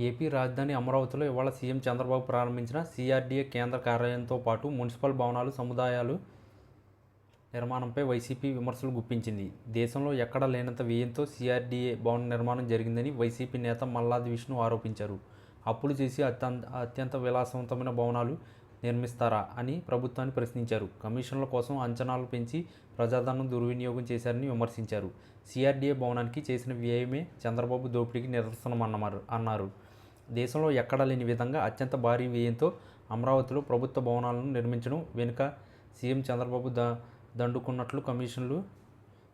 AP రాజధాని అమరావతిలో ఇవాళ సీఎం చంద్రబాబు ప్రారంభించిన సిఆర్డీఏ కేంద్ర కార్యాలయంతో పాటు మున్సిపల్ భవనాలు సముదాయాలు నిర్మాణంపై వైసీపీ విమర్శలు గుప్పించింది. దేశంలో ఎక్కడా లేనంత వ్యయంతో సిఆర్డీఏ భవన నిర్మాణం జరిగిందని వైసీపీ నేత మల్లాది విష్ణు ఆరోపించారు. అప్పులు చేసి అత్యంత అత్యంత విలాసవంతమైన భవనాలు నిర్మిస్తారా అని ప్రభుత్వాన్ని ప్రశ్నించారు. కమిషన్ల కోసం అంచనాలు పెంచి ప్రజాధనం దుర్వినియోగం చేశారని విమర్శించారు. సిఆర్డీఏ భవనానికి చేసిన వ్యయమే చంద్రబాబు దోపిడీకి నిదర్శనమన్నారు అన్నారు. దేశంలో ఎక్కడా లేని విధంగా అత్యంత భారీ వ్యయంతో అమరావతిలో ప్రభుత్వ భవనాలను నిర్మించడం వెనుక సీఎం చంద్రబాబు ద దండుకున్నట్లు కమిషన్లు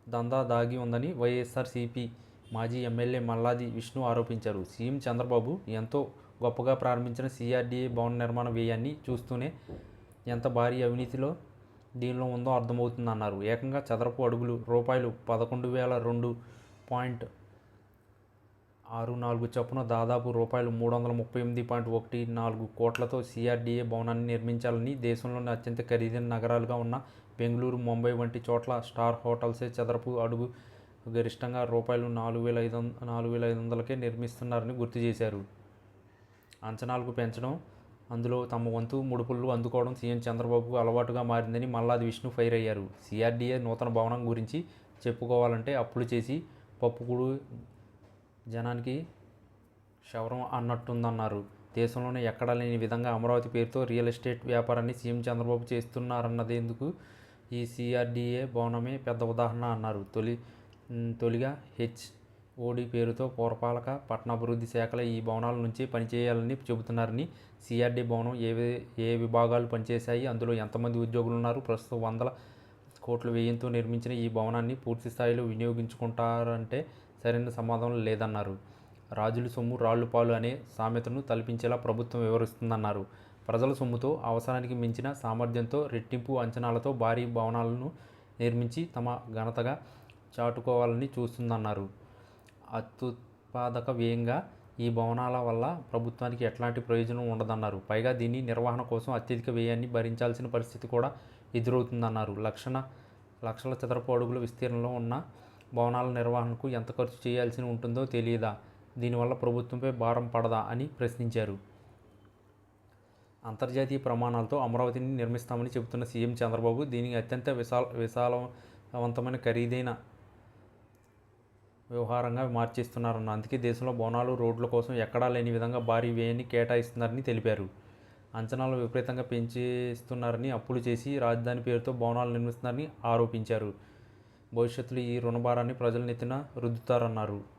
దందా దాగి ఉందని వైఎస్ఆర్సీపీ మాజీ ఎమ్మెల్యే మల్లాది విష్ణు ఆరోపించారు. సీఎం చంద్రబాబు ఎంతో గొప్పగా ప్రారంభించిన సిఆర్డీఏ భవన నిర్మాణ వ్యయాన్ని చూస్తూనే ఎంత భారీ అవినీతిలో దీనిలో ఉందో అర్థమవుతుందన్నారు. ఏకంగా చదరపు అడుగులు రూపాయలు పదకొండు వేల రెండు పాయింట్ ఆరు నాలుగు చొప్పున దాదాపు రూపాయలు మూడు వందల ముప్పై ఎనిమిది పాయింట్ ఒకటి నాలుగు కోట్లతో సిఆర్డీఏ భవనాన్ని నిర్మించాలని దేశంలోని అత్యంత ఖరీదైన నగరాలుగా ఉన్న బెంగళూరు ముంబై వంటి చోట్ల స్టార్ హోటల్సే చదరపు అడుగు గరిష్టంగా రూపాయలు నాలుగు వేల ఐదు వంద నాలుగు వేల ఐదు వందలకే నిర్మిస్తున్నారని గుర్తు చేశారు. అంచనాలకు పెంచడం అందులో తమ వంతు ముడుపులు అందుకోవడం సీఎం చంద్రబాబుకు అలవాటుగా మారిందని మల్లాది విష్ణు ఫైర్ అయ్యారు. సిఆర్డీఏ నూతన భవనం గురించి చెప్పుకోవాలంటే అప్పులు చేసి పప్పుకుడు జనానికి శవరం అన్నట్టుందన్నారు. దేశంలోనే ఎక్కడా లేని విధంగా అమరావతి పేరుతో రియల్ ఎస్టేట్ వ్యాపారాన్ని సీఎం చంద్రబాబు చేస్తున్నారన్నదేందుకు ఈ సిఆర్డీఏ భవనమే పెద్ద ఉదాహరణ అన్నారు. తొలి తొలిగా హెచ్ ఓడి పేరుతో పురపాలక పట్టణాభివృద్ధి శాఖల ఈ భవనాల నుంచి పనిచేయాలని చెబుతున్నారని సిఆర్డీ భవనం ఏ ఏ విభాగాలు పనిచేశాయి అందులో ఎంతమంది ఉద్యోగులు ఉన్నారు ప్రస్తుతం వందల కోట్ల వ్యయంతో నిర్మించిన ఈ భవనాన్ని పూర్తి స్థాయిలో వినియోగించుకుంటారంటే సరైన సమాధానం లేదన్నారు. రాజుల సొమ్ము రాళ్ళు పాలు అనే సామెతను తలపించేలా ప్రభుత్వం వివరిస్తుందన్నారు. ప్రజల సొమ్ముతో అవసరానికి మించిన సామర్థ్యంతో రెట్టింపు అంచనాలతో భారీ భవనాలను నిర్మించి తమ ఘనతగా చాటుకోవాలని చూస్తుందన్నారు. అత్యుత్పాదక వ్యయంగా ఈ భవనాల వల్ల ప్రభుత్వానికి ఎట్లాంటి ప్రయోజనం ఉండదన్నారు. పైగా దీని నిర్వహణ కోసం అత్యధిక వ్యయాన్ని భరించాల్సిన పరిస్థితి కూడా ఎదురవుతుందన్నారు. లక్షణ లక్షల చదరపు అడుగుల విస్తీర్ణంలో ఉన్న భవనాల నిర్వహణకు ఎంత ఖర్చు చేయాల్సి ఉంటుందో తెలియదా? దీనివల్ల ప్రభుత్వంపై భారం పడదా అని ప్రశ్నించారు. అంతర్జాతీయ ప్రమాణాలతో అమరావతిని నిర్మిస్తామని చెబుతున్న సీఎం చంద్రబాబు దీనికి అత్యంత విశాల విశాలవంతమైన ఖరీదైన వ్యవహారంగా మార్చేస్తున్నారన్న అందుకే దేశంలో బోనాలు రోడ్ల కోసం ఎక్కడా లేని విధంగా భారీ వ్యయాన్ని కేటాయిస్తున్నారని తెలిపారు. అంచనాలు విపరీతంగా పెంచేస్తున్నారని అప్పులు చేసి రాజధాని పేరుతో భవనాలు నిర్మిస్తున్నారని ఆరోపించారు. భవిష్యత్తులో ఈ రుణభారాన్ని ప్రజల నెత్తిన రుద్దుతారన్నారు.